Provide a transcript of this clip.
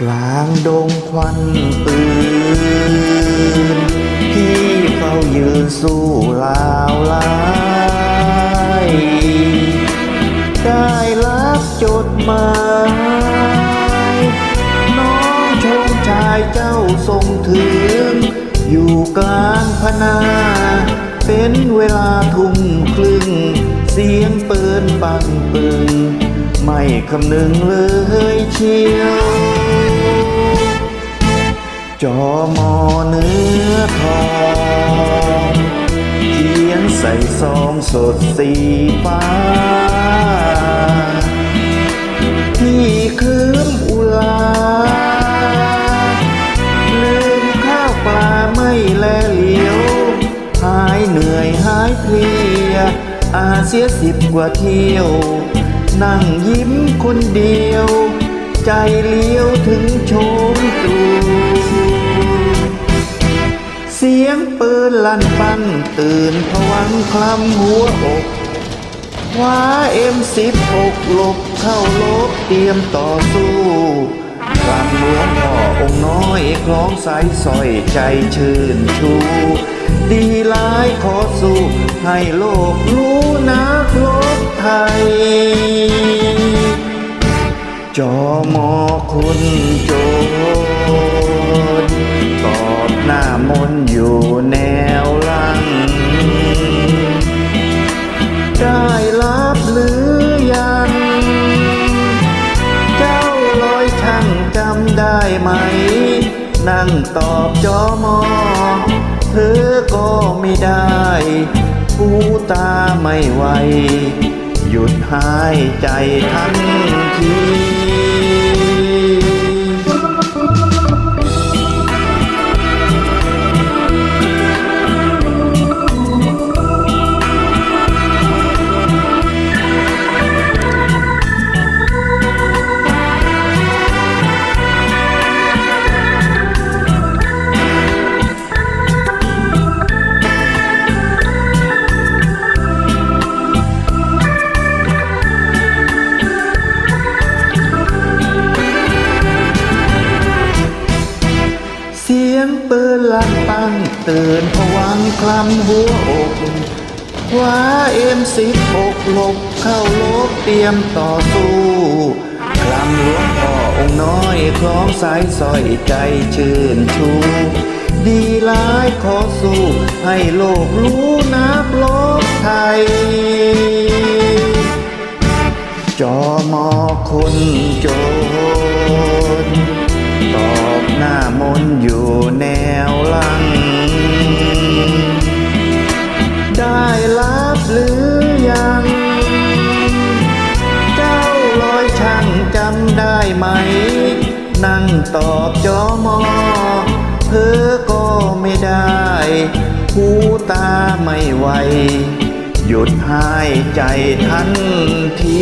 กลางดงควันปืนที่เขายืนสู้ลาวลายได้รับจดหมายน้องชงชายเจ้าทรงถึง อยู่กลางพนา เป็นเวลาทุ่มครึ่ง เสียงปืนปังปึงไม่คำนึงเลยเชียว จอมอเนื้อทองเขียนใส่ซองสดสีฟ้าที่คืมอุลาลืมข้าวปลาไม่แลเหลียว หายเหนื่อยหายเพลีย อาเสียสิบกว่าเที่ยว นั่งยิ้มคนเดียว ใจเลี้ยวถึงโชมตรู ลั่นปังตื่นผวังคลำหัวอกคว้าเอ็มสิบหกหลบเข้าลบเตรียมต่อสู้กลำหลวงพ่อองค์น้อยคล้องสายสร้อยใจชื่นชู ดีหลายขอสู้ ให้โลกรู้นักลบไทย จอมอคุณโจ นั่งตอบจอมอ เธอก็ไม่ได้ผู้ตาไม่ไหว หยุดหายใจทันที งปืนลั่นปังตื่นผวังคลำหัวอกคว้าเอ็มสิบหกหลบเข้าลบเตรียมต่อสู้คลำหลวงพ่อองค์น้อยคล้องสายสร้อยใจชื่นชูดีหลายขอสู้ให้โลกรู้นักลบไทย จอมอคนจน ตอบหน้ามนอยู่แนวลัง ได้รับหรือยัง เจ้าลอยช่างจำได้ไหม นั่งตอบจอมอเธอก็ไม่ได้ผู้ตาไม่ไหวหยุดหายใจทันที